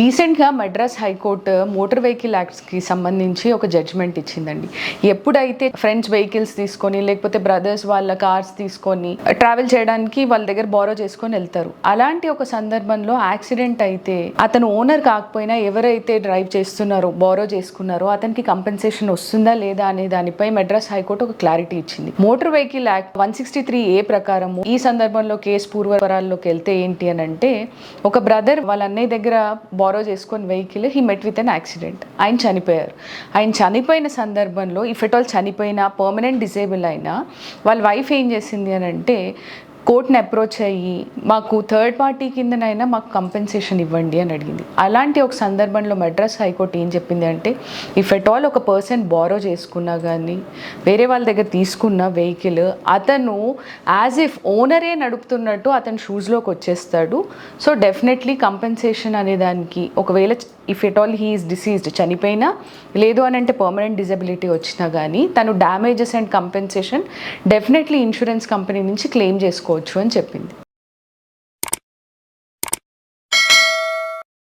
రీసెంట్గా Madras high court motor vehicle యాక్ట్స్కి సంబంధించి ఒక జడ్జ్మెంట్ ఇచ్చిందండి. ఎప్పుడైతే ఫ్రెండ్స్ వెహికల్స్ తీసుకొని లేకపోతే బ్రదర్స్ వాళ్ళ కార్స్ తీసుకొని uh, ట్రావెల్ చేయడానికి వాళ్ళ దగ్గర బారో చేసుకొని వెళ్తారు. అలాంటి ఒక సందర్భంలో యాక్సిడెంట్ అయితే అతను ఓనర్ కాకపోయినా ఎవరైతే డ్రైవ్ చేస్తున్నారో బారో చేసుకున్నారో అతనికి కంపెన్సేషన్ వస్తుందా లేదా అనే దానిపై మద్రాస్ హైకోర్టు ఒక క్లారిటీ ఇచ్చింది. Motor vehicle act one sixty three A ప్రకారము ఈ సందర్భంలో కేసు పూర్వపరాల్లోకి వెళ్తే ఏంటి అని అంటే ఒక బ్రదర్ వాళ్ళ అన్నయ్య దగ్గర బారో చేసుకొని vehicle he met with an accident ఆయన చనిపోయారు. ఆయన చనిపోయిన సందర్భంలో ఇఫ్ ఎట్ ఆల్ చనిపోయినా పర్మనెంట్ డిసేబుల్ అయినా వాళ్ళ వైఫ్ ఏం చేసింది అని అంటే కోర్ట్ని అప్రోచ్ అయ్యి మాకు థర్డ్ పార్టీ కిందనైనా మాకు కంపెన్సేషన్ ఇవ్వండి అని అడిగింది. అలాంటి ఒక సందర్భంలో మద్రాస్ హైకోర్టు ఏం చెప్పింది అంటే ఇఫ్ ఎట్ ఆల్ ఒక పర్సన్ బారో చేసుకున్నా కానీ వేరే వాళ్ళ దగ్గర తీసుకున్న వెహికల్ అతను యాజ్ ఇఫ్ ఓనరే నడుపుతున్నట్టు అతను షూస్లోకి వచ్చేస్తాడు. సో డెఫినెట్లీ కంపెన్సేషన్ అనే దానికి ఒకవేళ if at all he is deceased చనిపోయినా లేదు అని అంటే పర్మనెంట్ డిజబిలిటీ వచ్చినా కానీ తను damages and compensation definitely insurance company నుంచి క్లెయిమ్ చేసుకోవచ్చు. చేసుకోవచ్చు అని చెప్పింది.